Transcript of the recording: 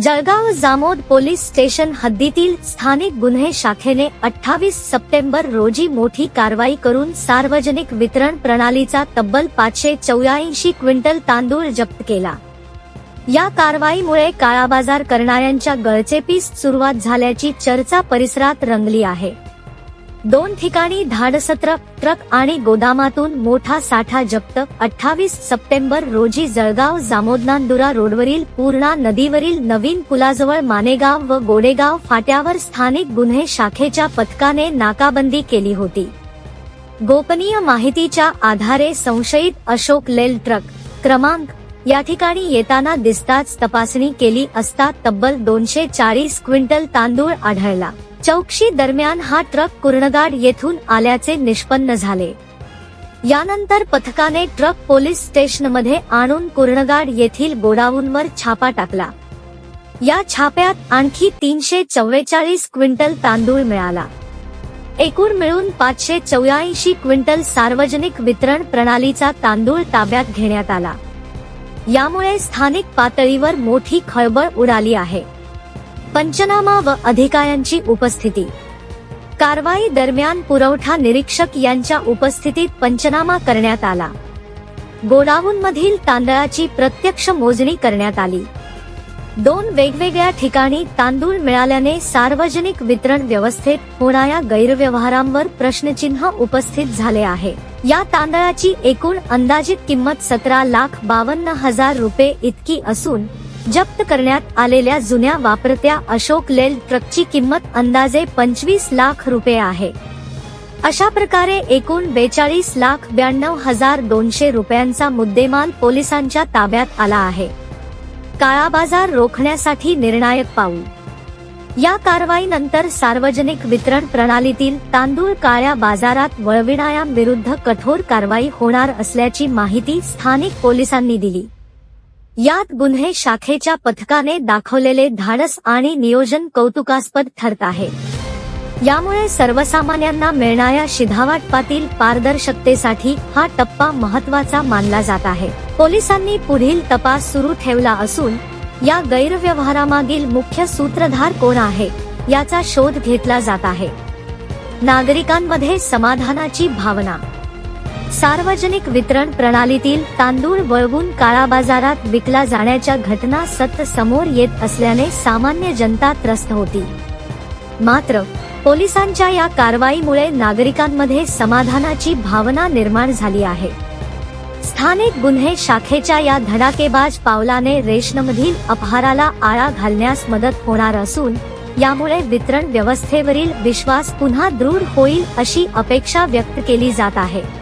Jalgaon Jamod police station हद्दीतील स्थानिक गुन्हे शाखेने अठ्ठावीस सप्टेंबर रोजी मोठी कारवाई करून सार्वजनिक वितरण प्रणालीचा तब्बल पाचशे चौऱ्याऐंशी क्विंटल तांदूळ जप्त केला. या कारवाईमुळे काळाबाजार करणाऱ्यांच्या गळचेपीस सुरुवात झाल्याची चर्चा परिसरात रंगली आहे. दोन ठिकाणी धाडसत्र ट्रक आणि गोदामातून मोठा साठा जप्त. अठ्ठावीस सप्टेंबर रोजी जळगाव जामोदनांदुरा रोडवरील पूर्णा नदीवरील नवीन पुलाजवळ मानेगाव व गोडेगाव फाट्यावर स्थानिक गुन्हे शाखेच्या पथकाने नाकाबंदी केली होती. गोपनीय माहितीच्या आधारे संशयित अशोक लेल ट्रक क्रमांक. या ठिकाणी येताना दिसताच तपासणी केली असता तब्बल दोनशे चाळीस क्विंटल तांदूळ आढळला. चौकशी दरम्यान हा ट्रक कुर्णगाड येथून आल्याचे निष्पन्न झाले. यानंतर पथकाने ट्रक पोलीस स्टेशनमध्ये आणून कुर्णगाड येथील गोडाऊनवर छापा टाकला. या छाप्यात आणखी तीनशे चव्वेचाळीस क्विंटल तांदूळ मिळाला. एकूण मिळून पाचशे चौऱ्याऐंशी क्विंटल सार्वजनिक वितरण प्रणालीचा तांदूळ ताब्यात घेण्यात आला. यामुळे स्थानिक पातळीवर मोठी खळबळ उडाली आहे. पंचनामा व अधिकाऱ्यांची उपस्थिती. कारवाई दरम्यान पुरवठा निरीक्षक यांच्या उपस्थितीत पंचनामा करण्यात आला. गोडाऊन मधील तांदळाची प्रत्यक्ष मोजणी करण्यात आली. दोन वेगवेगळ्या ठिकाणी तांदूळ मिळाल्याने सार्वजनिक वितरण व्यवस्थेत होणाऱ्या गैरव्यवहारांवर प्रश्नचिन्ह उपस्थित झाले आहे. या तांदळाची एकूण अंदाजित किंमत सतरा लाख बावन्न हजार रुपये इतकी असून जप्त करण्यात आलेल्या जुन्या वापरत्या अशोक लेल ट्रकची किंमत अंदाजे पंचवीस लाख रुपये आहे. अशा प्रकारे एकूण बेचाळीस लाख ब्याण्णव हजार दोनशे रुपयांचा मुद्देमाल पोलिसांच्या ताब्यात आला आहे. काळा बाजार रोखण्यासाठी निर्णायक पाऊल. या कारवाईनंतर सार्वजनिक वितरण प्रणालीतील तांदूळ काळ्या बाजारात वळविणाऱ्यांविरुद्ध कठोर कारवाई होणार असल्याची माहिती स्थानिक पोलिसांनी दिली. यात गुन्हे शाखेच्या पथकाने दाखवलेले धाडस आणि नियोजन कौतुकास्पद ठरत आहे. यामुळे सर्वसामान्यांना मिळणाऱ्या शिधावाटपातील पारदर्शकतेसाठी हा टप्पा महत्त्वाचा मानला जात आहे. पोलिसांनी पुढील तपास सुरू ठेवला असून या गैरव्यवहारामागील मुख्य सूत्रधार कोण आहे याचा शोध घेतला जात आहे. नागरिकांमध्ये समाधानाची भावना सार्वजनिक वितरण प्रणालीतील तांदूळ वळवून काळा बाजारात विकला जाण्याच्या घटना सत्य समोर येत असल्याने सामान्य जनता त्रस्त होती. मात्र पोलिसांच्या या कारवाईमुळे नागरिकांमध्ये समाधानाची भावना निर्माण झाली आहे. स्थानिक गुन्हे शाखेच्या या धडाकेबाज पावलाने रेशनमधील अपहाराला आळा घालण्यास मदत होणार असून यामुळे वितरण व्यवस्थेवरील विश्वास पुन्हा दृढ होईल अशी अपेक्षा व्यक्त केली जात आहे.